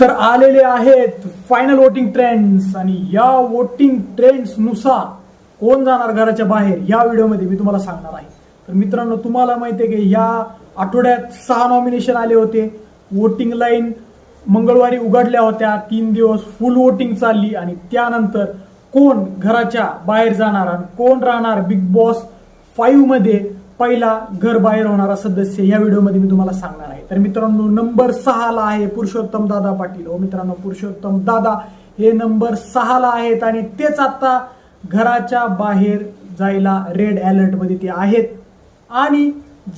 तर आलेले आहेत फायनल वोटिंग ट्रेंड्स आणि या वोटिंग ट्रेंड्सनुसार कोण जाणार घराच्या बाहेर? या व्हिडिओमध्ये मी तुम्हाला सांगणार आहे. तर मित्रांनो तुम्हाला माहिती आहे की या आठवड्यात सहा नॉमिनेशन आले होते. वोटिंग लाईन मंगळवारी उघडल्या होत्या. तीन दिवस फुल वोटिंग चालली आणि त्यानंतर कोण घराच्या बाहेर जाणार आणि कोण राहणार? बिग बॉस फाईव्हमध्ये पहिला घर बाहेर होणारा सदस्य या व्हिडिओमध्ये मी तुम्हाला सांगणार आहे. तर मित्रांनो नंबर सहाला आहे पुरुषोत्तम दादा पाटील. हो मित्रांनो पुरुषोत्तम दादा हे नंबर सहाला आहेत आणि तेच आता घराच्या बाहेर जायला रेड अलर्टमध्ये ते आहेत. आणि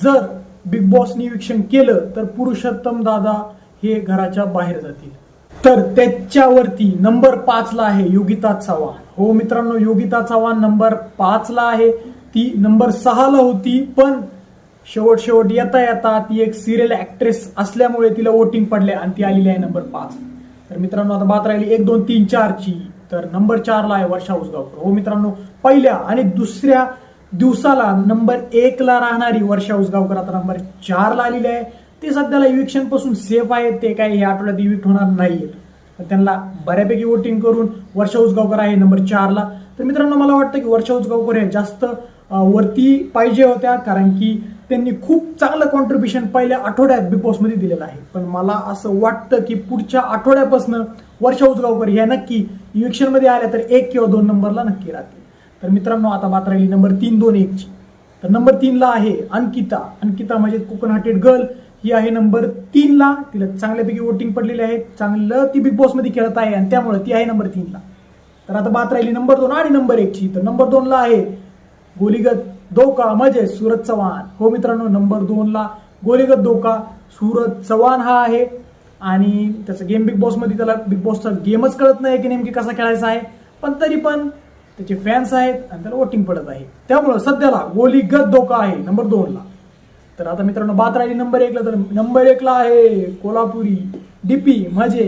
जर बिग बॉस निरीक्षण केलं तर पुरुषोत्तम दादा हे घराच्या बाहेर जातील. तर त्याच्यावरती नंबर पाचला आहे योगिता चव्हाण. हो मित्रांनो योगिता चव्हाण नंबर पाचला आहे. ती नंबर सहाला होती पण शेवट शेवट येता येता ती एक सिरियल ऍक्ट्रेस असल्यामुळे तिला वोटिंग पडले आणि ती आलेली आहे नंबर पाच. तर मित्रांनो आता बात राहिली एक दोन तीन चारची. तर नंबर चारला आहे वर्षा उसगावकर. हो मित्रांनो पहिल्या आणि दुसऱ्या दिवसाला नंबर एकला राहणारी वर्षा उसगावकर आता नंबर चारला आलेली आहे. ते सध्याला इव्हिक्शनपासून सेफ आहेत ते काही ह्या आठवड्यात इव्हिक्ट होणार नाहीये तर त्यांना बऱ्यापैकी वोटिंग करून वर्षा उसगावकर आहे नंबर चारला. तर मित्रांनो मला वाटतं की वर्षा उसगावकर हे जास्त वरती पाहिजे होत्या कारण की त्यांनी खूप चांगलं कॉन्ट्रीब्युशन पहिल्या आठवड्यात बिग बॉसमध्ये दिलेलं आहे. पण मला असं वाटतं की पुढच्या आठवड्यापासून वर्षा उजगावकर ह्या नक्की इलेक्शनमध्ये आल्या तर एक किंवा दोन नंबरला नक्की राहतील. तर मित्रांनो आता बात राहिली नंबर तीन दोन एकची. तर नंबर तीनला आहे अंकिता. अंकिता म्हणजे कोकण हार्टेड गर्ल ही आहे नंबर तीनला. तिला चांगल्यापैकी वोटिंग पडलेली आहे. चांगलं ती बिग बॉसमध्ये खेळत आहे आणि त्यामुळे ती आहे नंबर तीनला. तर आता बात राहिली नंबर दोन आणि नंबर एकची. तर नंबर दोनला आहे गोलीगत धोका म्हणजे सूरज चव्हाण. हो मित्रांनो नंबर दोनला गोलीगत धोका सूरज चव्हाण हा आहे. आणि त्याचा गेम बिग बॉसमध्ये त्याला बिग बॉसचा गेमच कळत नाही की नेमकी कसा खेळायचा आहे. पण तरी पण त्याचे फॅन्स आहेत आणि त्याला वोटिंग पडत आहे. त्यामुळं सध्याला गोलीगत धोका आहे नंबर दोनला. तर आता मित्रांनो बात राहिली नंबर एकला तर नंबर एकला आहे कोल्हापुरी डीपी म्हणजे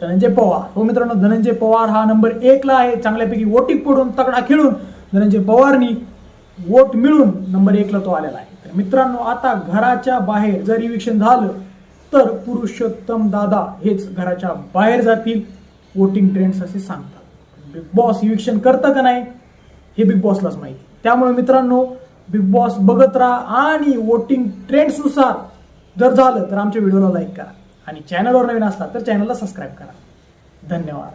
धनंजय पवार. हो मित्रांनो धनंजय पवार हा नंबर एकला आहे. चांगल्यापैकी वोटिंग पडून तगडा खेळून धनंजय पवारनी वोट मिळून नंबर एकला तो आलेला आहे. तर मित्रांनो आता घराच्या बाहेर जर इविक्शन झालं तर पुरुषोत्तम दादा हेच घराच्या बाहेर जातील. वोटिंग ट्रेंड्स असे सांगतात. बिग बॉस इविक्शन करतं का नाही हे बिग बॉसलाच माहिती. त्यामुळे मित्रांनो बिग बॉस बघत राहा आणि वोटिंग ट्रेंड्सनुसार जर झालं तर आमच्या व्हिडिओला लाईक करा. आणि चॅनलवर नवीन असला तर चॅनलला सबस्क्राईब करा. धन्यवाद.